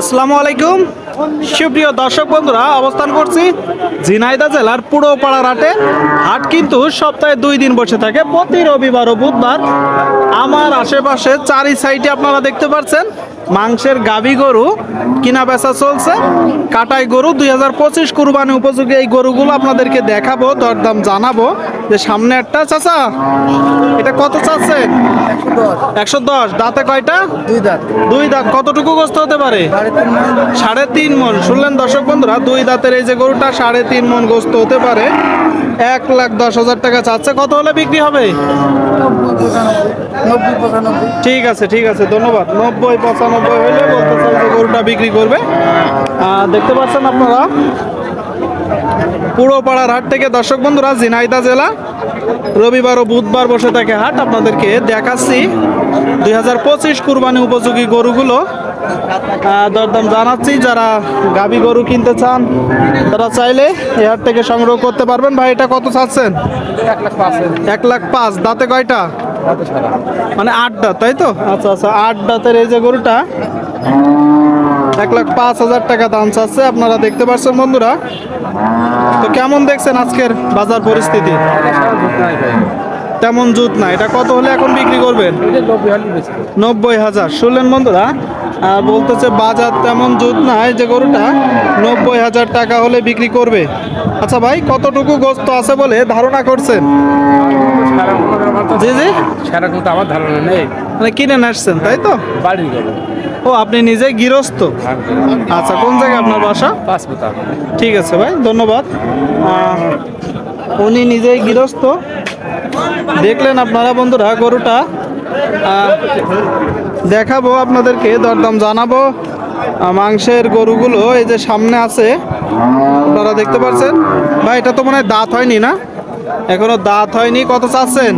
আসসালামু আলাইকুম। সুপ্রিয় দর্শক বন্ধুরা, অবস্থান করছি ঝিনাইদা জেলার পুরো পাড়ার হাটে হাট কিন্তু সপ্তাহে দুই দিন বসে থাকে। প্রতি রবিবার ও বুধবার আমার আশেপাশে চারি সাইডে আপনারা দেখতে পাচ্ছেন, মাংসের গাবি গরু কিনা বেচা চলছে। কাটাই গরু, দুই হাজার পঁচিশ কুরবানি উপযোগী এই গরুগুলো আপনাদেরকে দেখাবো, দরদাম জানাব। যে সামনে একটা, চাচা, এটা কত চাচ্ছেন? একশো দশ। দাঁতে কয়টা? দুই দাঁত। দুই দাঁত। কতটুকু গোস্ত হতে পারে? সাড়ে তিন। মন। শুনলেন দর্শক বন্ধুরা দুই দাঁতের এই যে গরুটা সাড়ে তিন মন গোস্ত হতে পারে। এক লাখ দশ হাজার টাকা চাচ্ছে। কত হলে বিক্রি হবে? ঠিক আছে ঠিক আছে। ধন্যবাদ। নব্বই পঁচানব্বই হলে বলতে চাই গরুটা বিক্রি করবে। দেখতে পাচ্ছেন আপনারা? পুরো পাড়ার হাট থেকে দর্শক বন্ধুরা ঝিনাইদা জেলা। রবিবার ও বুধবার বসে থাকে হাট। আপনাদেরকে দেখাচ্ছি দুই হাজার পঁচিশ কুরবানি উপযোগী গরুগুলো। দরদাম জানাচ্ছি যারা গাবি গরু কিনতে চান তারা চাইলে এ হাট থেকে সংগ্রহ করতে পারবেন। ভাই এটা কত চাচ্ছেন? এক লাখ পাঁচ। দাঁতে কয়টা? মানে আট দাঁত তাই তো? আচ্ছা আচ্ছা আট দাঁতের এই যে গরুটা এক লাখ পাঁচ হাজার টাকা দাম চাচ্ছে, আপনারা দেখতে পাচ্ছেন বন্ধুরা। তো কেমন দেখছেন আজকের বাজার পরিস্থিতি? তেমন জুত না। এটা কত হলে এখন বিক্রি করবেন? নব্বই হাজার। শুনলেন বন্ধুরা বলতেছে বাজার তেমন জুত নাই যে গরুটা নব্বই হাজার টাকা হলে বিক্রি করবে। আচ্ছা ভাই কতটুকু গোস্ত আছে বলে ধারণা করছেন? জি জি। সারা কিন্তু আমার ধারণা নেই। মানে কিনে আসছেন তাই তো? বাড়ির গেল ও আপনি নিজে গৃহস্থ? আচ্ছা কোন জায়গায় আপনার বাসা? পাঁচ পোতা। ঠিক আছে ভাই ধন্যবাদ। উনি নিজেই গৃহস্থ। দেখলেন আপনারা বন্ধুরা গরুটা। দেখাবো আপনাদেরকে, দরদাম জানাব। মাংসের গরুগুলো এই যে সামনে আছে, আপনারা দেখতে পাচ্ছেন? ভাই, এটা তো মনে হয় দাঁত হয়নি না? এখনও দাঁত হয়নি, কত চাচ্ছেন?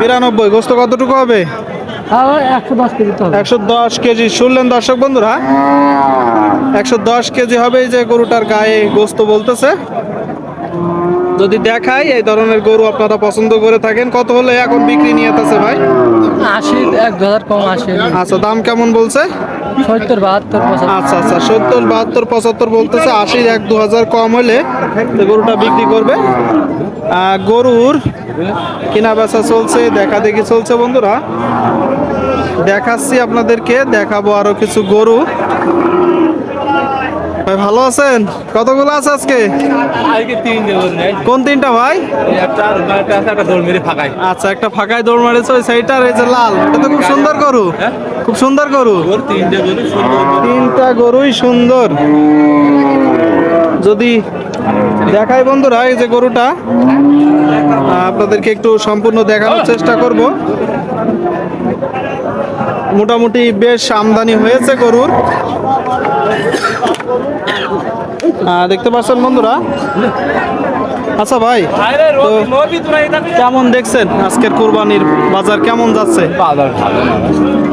বিরানব্বই, গোস্ত কতটুকু হবে? একশো দশ কেজি, শুনলেন দর্শক বন্ধুরা? একশো দশ কেজি হবে এই যে গরুটার গায়ে গোস্ত বলতেছে। যদি দেখাই এই ধরনের গরু আপনারা পছন্দ করে থাকেন কত হলে এখন বিক্রি নিয়ে আছে ভাই? আশি এক হাজার কম আশি। আচ্ছা দাম কেমন বলছে? সত্তর বাহাত্তর আচ্ছা আচ্ছা সত্তর বাহাত্তর পঁচাত্তর বলতেছে আশির এক দু হাজার কম হলে গরুটা বিক্রি করবে। গরুর কেনা বেচা চলছে দেখা দেখি চলছে বন্ধুরা। দেখাচ্ছি আপনাদেরকে দেখাবো আরও কিছু গরু। ভাই ভালো আছেন? কতগুলো আছে আজকে? আজকে তিন দেবো কোন তিনটা ভাই? একটা একটা দৌড় মেরে ফাঁকাই আচ্ছা একটা ফাঁকায় দৌড় মারেছে ওই সাইডটার এই যে লাল। এটা তো খুব সুন্দর গরু। খুব সুন্দর গরু। তিনটে গরু সুন্দর। তিনটা গরুই সুন্দর। যদি দেখাই বন্ধুরা এই যে গরুটা। আপনাদেরকে একটু সম্পূর্ণ দেখানোর চেষ্টা করব। মোটামুটি বেশ আমদানি হয়েছে গরুর। দেখতে পাচ্ছেন বন্ধুরা? আচ্ছা ভাই, তো কেমন দেখছেন আজকের কুরবানির বাজার? কেমন যাচ্ছে?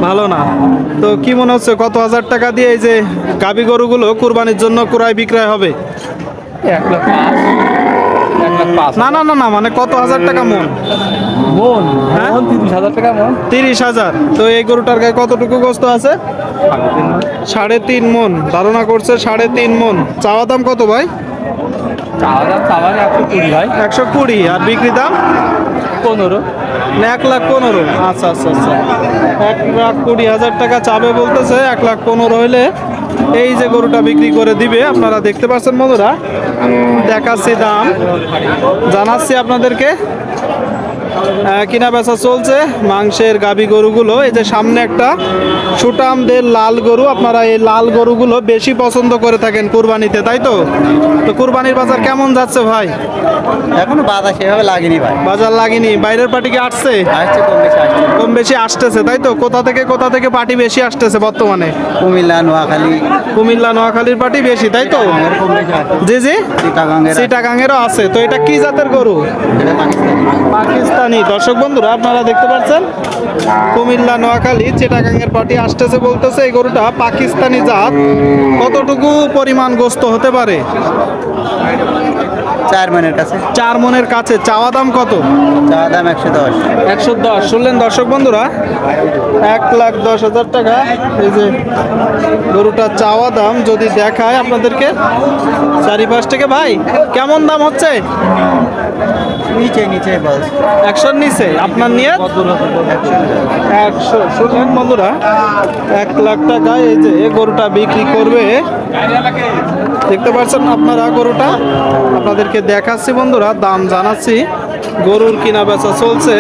ভালো না। তো কি মনে হচ্ছে, কত হাজার টাকা দিয়ে এই যে গাবি গরুগুলো কুরবানির জন্য ক্রয় বিক্রয় হবে? এক না না না না মানে কত হাজার টাকা মন? মন হ্যাঁ? মন তিরিশ হাজার টাকা মন। তিরিশ হাজার। তো এই গরুটার গায়ে কতটুকু গোস্ত আছে? সাড়ে তিন মন। ধারণা করছে সাড়ে তিন মন। চাওয়া দাম কত ভাই? চাওয়া দাম চাওয়া একশো কুড়ি আর বিক্রি দাম? পনেরো। না, এক লাখ পনেরো। আচ্ছা আচ্ছা আচ্ছা। এক লাখ কুড়ি হাজার টাকা চাবে বলতেছে। এক লাখ পনেরো হলে এই যে গরুটা বিক্রি করে দিবে আপনারা দেখতে পাচ্ছেন বন্ধুরা। দেখাচ্ছি দাম। জানাচ্ছি আপনাদেরকে। কিনা বেচা চলছে। মাংসের গাবি গরুগুলো এই যে সামনে একটা সুটামদের লাল গরু আপনারা এই লাল গরুগুলো বেশি পছন্দ করে থাকেন কুরবানিতে তাই তো? তো কুরবানির বাজার কেমন যাচ্ছে ভাই? এখনও বাধা সেভাবে লাগেনি ভাই। বাজার লাগেনি। বাইরের পার্টি কি আসছে? কম বেশি আসতেছে তাই তো? কোথা থেকে কোথা থেকে পার্টি বেশি আসতেছে বর্তমানে? কুমিল্লা নোয়াখালী। কুমিল্লা নোয়াখালীর পার্টি বেশি তাই তো? জি জি। চিটাগাঙ্গের সিটাগাংয়েরও আছে। তো এটা কি জাতের গরু? পাকিস্তানি। পাকিস্তান দর্শক বন্ধুরা, আপনারা দেখতে পাচ্ছেন, কুমিল্লা, নোয়াখালী, চিটাগাঙ্গের পার্টি আসতেছে বলতেছে, এই গরুটা পাকিস্তানি জাত। কতটুকু পরিমাণ গোস্ত হতে পারে? চার মানের কাছে। চার মনের কাছে। চাওয়া দাম কত? চা দাম একশো দশ। একশো দশ। শুনলেন দর্শক বন্ধুরা? এক লাখ দশ হাজার টাকা। এই যে গরুটা চাওয়া দাম যদি দেখায় আপনাদেরকে। চারিপাশ থেকে ভাই কেমন দাম হচ্ছে? নিচে নিচে বস একশোর নিচে। আপনার নিয়ে একশো। শুনলেন বন্ধুরা? এক লাখ টাকা এই যে গরুটা বিক্রি করবে। দেখতে পাচ্ছেন আপনারা গরুটা। আপনাদেরকে দেখাচ্ছি বন্ধুরা, দাম জানাচ্ছি। গরুর কিনা বেচা চলছে।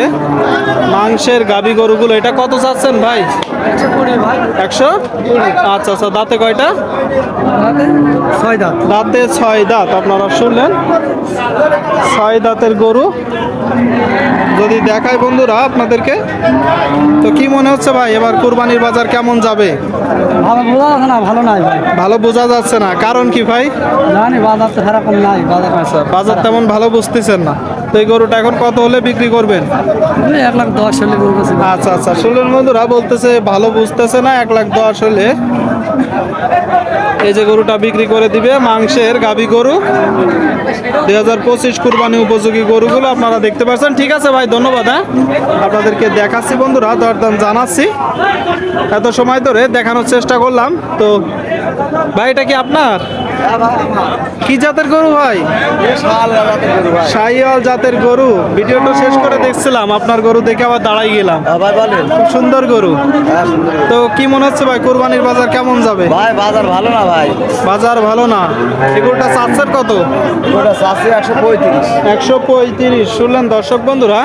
মাংসের গাবি গরুগুলো, এটা কত চাচ্ছেন ভাই? একশো আচ্ছা আচ্ছা দাঁতে কয়টা? ছয় দাম দাঁতে ছয় দাঁত আপনারা শুনলেন? ছয় দাঁতের গরু। যদি দেখায় বন্ধুরা আপনাদেরকে তো কি মনে হচ্ছে ভাই এবার কুরবানির বাজার কেমন যাবে? ভালো বোঝা যাচ্ছে না ভালো নাই ভাই। ভালো বোঝা যাচ্ছে না। কারণ কি ভাই? জানি বাজার তো সেরকম নাই বাজার। বাজার তেমন ভালো বুঝতেছেন না। তো এই গরুটা এখন কত হলে বিক্রি করবেন? এক লাখ দশ হলে আচ্ছা আচ্ছা। শুনলেন বন্ধুরা বলতেছে ভালো বুঝতেছে না এক লাখ দশ হলে। এই যে গরুটা বিক্রি করে দিবে মাংসের গাবি গরু। দুই হাজার পঁচিশ কুরবানি উপযোগী গরুগুলো আপনারা দেখতে পাচ্ছেন। ঠিক আছে ভাই ধন্যবাদ হ্যাঁ? আপনাদেরকে দেখাচ্ছি বন্ধুরা দরদাম জানাচ্ছি। এত সময় ধরে দেখানোর চেষ্টা করলাম তো ভাই এটা কি আপনার? কি জাতের গরু ভাই? শাহিওয়াল জাতের গরু। ভিডিওটা শেষ করে দেখছিলাম আপনার গরু দেখে আবার দাঁড়াই গেলাম। খুব সুন্দর গরু। তো কি মনে হচ্ছে ভাই কোরবানির বাজার কেমন যাবে? ভাই বাজার ভালো না ভাই। বাজার ভালো না? এগুলোটা চাচ্ছেন কত? ওটা চাচ্ছে একশো পঁয়ত্রিশ। একশো পঁয়ত্রিশ। শুনলেন দর্শক বন্ধুরা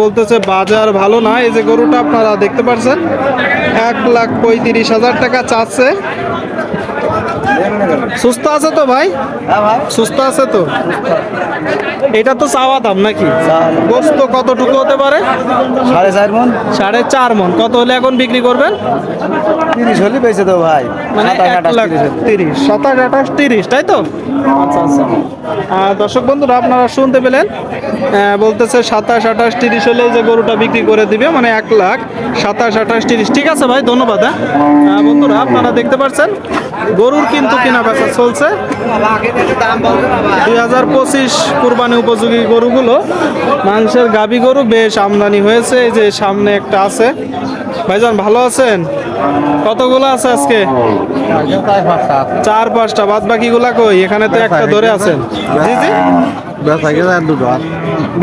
বলতেছে বাজার ভালো না। এই যে গরুটা আপনারা দেখতে পাচ্ছেন এক লাখ পঁয়ত্রিশ হাজার টাকা চাচ্ছে। সুস্থ আছে তো ভাই? হ্যাঁ সুস্থ আছে তো? এটা তো চাওয়া দাম নাকি? গোস্ত কতটুকু হতে পারে? সাড়ে চার মন। সাড়ে চার মন। কত হলে এখন বিক্রি করবেন? তিরিশ হলে বেঁচে দেবো ভাই। মানে তিরিশ সাতাশ আঠাশ তিরিশ তাই তো? আচ্ছা আচ্ছা। দর্শক বন্ধুরা আপনারা শুনতে পেলেন? বলতেছে সাতাশ আঠাশ তিরিশ হলে যে গরুটা বিক্রি করে দিবে মানে এক লাখ সাতাশ আঠাশ তিরিশ। ঠিক আছে ভাই ধন্যবাদ হ্যাঁ? বন্ধুরা আপনারা দেখতে পাচ্ছেন গরুর কিন্তু কেনা বেচা চলছে। দুই হাজার পঁচিশ কুরবানি উপযোগী গরুগুলো মাংসের গাবি গরু বেশ আমদানি হয়েছে এই যে সামনে একটা আছে। ভাইজান ভালো আছেন? কতগুলো আছে আজকে? চার পাঁচটা বাদ বাকিগুলা কই? এখানে তো একটা ধরে আছেন। জি জি। দুটো।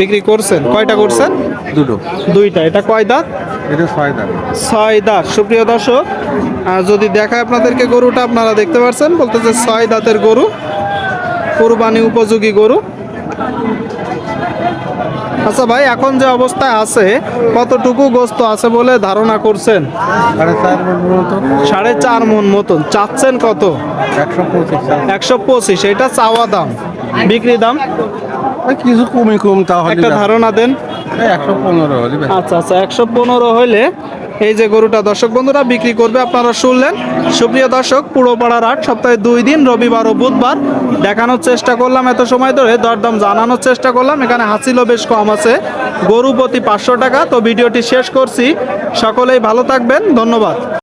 বিক্রি করছেন? কয়টা করছেন? দুটো। দুইটা। এটা কয় দাঁত? এটা ছয় দাঁত সুপ্রিয় দর্শক যদি দেখায় আপনাদেরকে গরুটা আপনারা দেখতে পাচ্ছেন বলতেছে ছয় দাঁতের গরু কুরবানি উপযোগী গরু। আচ্ছা ভাই এখন যে অবস্থায় আছে কতটুকু গোস্ত আছে বলে ধারণা করছেন? সাড়ে চার মন মন মতন। চাচ্ছেন কত? একশো পঁচিশ। একশো পঁচিশ। এটা চাওয়া দাম। বিক্রি দাম? কিছু কমে কম তাহলে একটা ধারণা দেন। একশো পনেরো হলে আচ্ছা আচ্ছা একশো পনেরো হইলে এই যে গরুটা দর্শক বন্ধুরা বিক্রি করবে আপনারা শুনলেন। সুপ্রিয় দর্শক পুরো পাড়ার আট সপ্তাহে দুই দিন রবিবার ও বুধবার দেখানোর চেষ্টা করলাম এত সময় ধরে দরদাম জানানোর চেষ্টা করলাম। এখানে হাসিলও বেশ কম আছে। গরু প্রতি পাঁচশো টাকা। তো ভিডিওটি শেষ করছি। সকলেই ভালো থাকবেন। ধন্যবাদ।